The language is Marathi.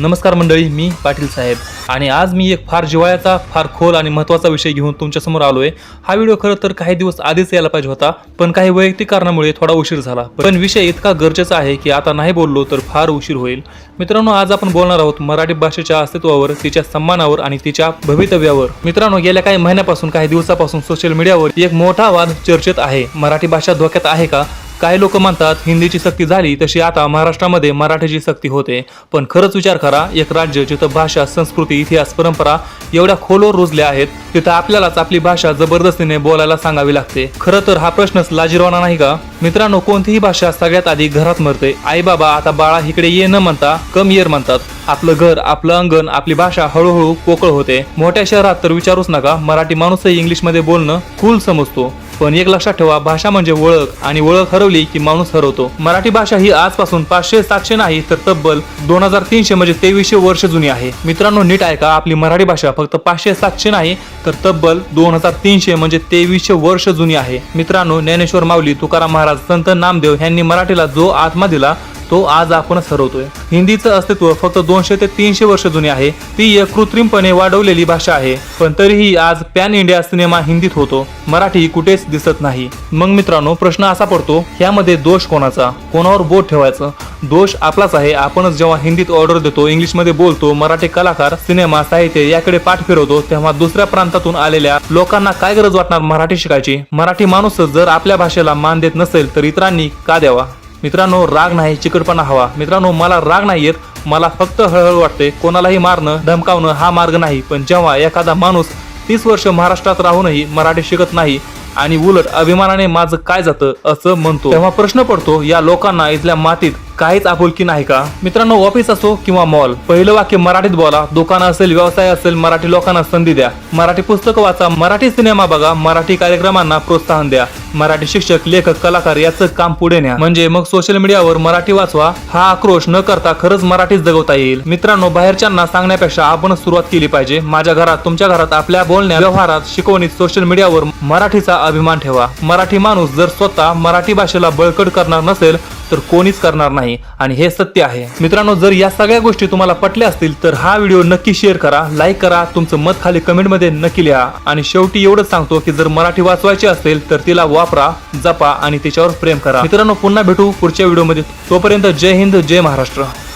नमस्कार मंडळी मी पाटील साहेब. आणि आज मी एक फार जिवाळ्याचा फार खोल आणि महत्त्वाचा विषय घेऊन तुमच्यासमोर आलो आहे हा व्हिडिओ खरं तर काही दिवस आधीच यायला पाहिजे होता पण काही वैयक्तिक कारणामुळे थोडा उशीर झाला. पण विषय इतका गरजेचा आहे की आता नाही बोललो तर फार उशीर होईल. मित्रांनो आज आपण बोलणार आहोत मराठी भाषेच्या अस्तित्वावर तिच्या सन्मानावर आणि तिच्या भवितव्यावर. मित्रांनो गेल्या काही महिन्यापासून काही दिवसापासून सोशल मीडियावर एक मोठा वाद चर्चेत आहे. मराठी भाषा धोक्यात आहे का? काही लोक म्हणतात हिंदीची सक्ती झाली तशी आता महाराष्ट्रामध्ये मराठीची सक्ती होते. पण खरंच विचार करा एक राज्य जिथं भाषा संस्कृती इतिहास परंपरा एवढ्या खोलवर रुजल्या आहेत तिथं आपल्यालाच आपली भाषा जबरदस्तीने बोलायला सांगावी लागते. खरं तर हा प्रश्नच लाजिरवाना नाही का? मित्रांनो कोणतीही भाषा सगळ्यात आधी घरात मरते. आई बाबा आता बाळा इकडे ये न म्हणता कम येर म्हणतात. आपलं घर आपलं अंगण आपली भाषा हळूहळू पोकळ होते. मोठ्या शहरात तर विचारूच नका मराठी माणूसही इंग्लिशमध्ये बोलणं कूल समजतो. पण एक लक्षात ठेवा भाषा म्हणजे ओळख आणि ओळख हरवली की माणूस हरवतो. मराठी भाषा ही आजपासून पाचशे सातशे नाही तर तब्बल दोन हजार तीनशे म्हणजे तेवीसशे वर्ष जुनी आहे. मित्रांनो नीट ऐका आपली मराठी भाषा फक्त पाचशे सातशे नाही तर तब्बल दोन हजार तीनशे म्हणजे तेवीसशे वर्ष जुनी आहे. मित्रांनो ज्ञानेश्वर माऊली तुकाराम महाराज संत नामदेव यांनी मराठीला जो आत्मा दिला तो आज आपणच सरवतोय. हिंदीचं अस्तित्व फक्त दोनशे ते तीनशे वर्ष जुनी आहे. ती एक कृत्रिमपणे वाढवलेली भाषा आहे. पण तरीही आज पॅन इंडिया सिनेमा हिंदीत होतो. मराठी कुठेच दिसत नाही. मग मित्रांनो प्रश्न असा पडतो यामध्ये दोष कोणाचा? कोणावर बोट ठेवायचं? दोष आपलाच आहे. आपणच जेव्हा हिंदीत ऑर्डर देतो इंग्लिशमध्ये बोलतो मराठी कलाकार सिनेमा साहित्य याकडे पाठ फिरवतो तेव्हा दुसऱ्या प्रांतातून आलेल्या लोकांना काय गरज वाटणार मराठी शिकायची? मराठी माणूसच जर आपल्या भाषेला मान देत नसेल तर इतरांनी का द्यावा? मित्रांनो राग नाही चिकटपणा हवा. मित्रांनो मला राग नाही येत मला फक्त हळहळ वाटते. कोणालाही मारणं धमकावणं हा मार्ग नाही. पण जेव्हा एखादा माणूस तीस वर्ष महाराष्ट्रात राहूनही मराठी शिकत नाही आणि उलट अभिमानाने माझं काय जातं असं म्हणतो. तेव्हा प्रश्न पडतो या लोकांना इथल्या मातीत काहीच आपुलकी नाही का? मित्रांनो ऑफिस असो किंवा मॉल पहिलं वाक्य मराठीत बोला. दुकान असेल व्यवसाय असेल मराठी लोकांना संधी द्या. मराठी पुस्तकं वाचा मराठी सिनेमा बघा मराठी कार्यक्रमांना प्रोत्साहन द्या. मराठी शिक्षक लेखक कलाकार याचं काम पुढे न्या. म्हणजे मग सोशल मीडियावर मराठी वाचवा. हा आक्रोश न करता खरंच मराठीच जगवता येईल. मित्रांनो बाहेरच्यांना सांगण्यापेक्षा आपणच सुरुवात केली पाहिजे. माझ्या घरात तुमच्या घरात आपल्या बोलण्या व्यवहारात शिकवणीत सोशल मीडियावर मराठीचा अभिमान ठेवा. मराठी माणूस जर स्वतः मराठी भाषेला बळकट करणार नसेल तर कोणीच करणार नाही आणि हे सत्य आहे. मित्रांनो जर या सगळ्या गोष्टी तुम्हाला पटल्या असतील तर हा व्हिडिओ नक्की शेअर करा लाईक करा तुमचं मत खाली कमेंटमध्ये नक्की लिहा. आणि शेवटी एवढंच सांगतो की जर मराठी वाचवायची असेल तर तिला वापरा जपा आणि तिच्यावर प्रेम करा. मित्रांनो पुन्हा भेटू पुढच्या व्हिडिओमध्ये. तोपर्यंत जय हिंद जय महाराष्ट्र.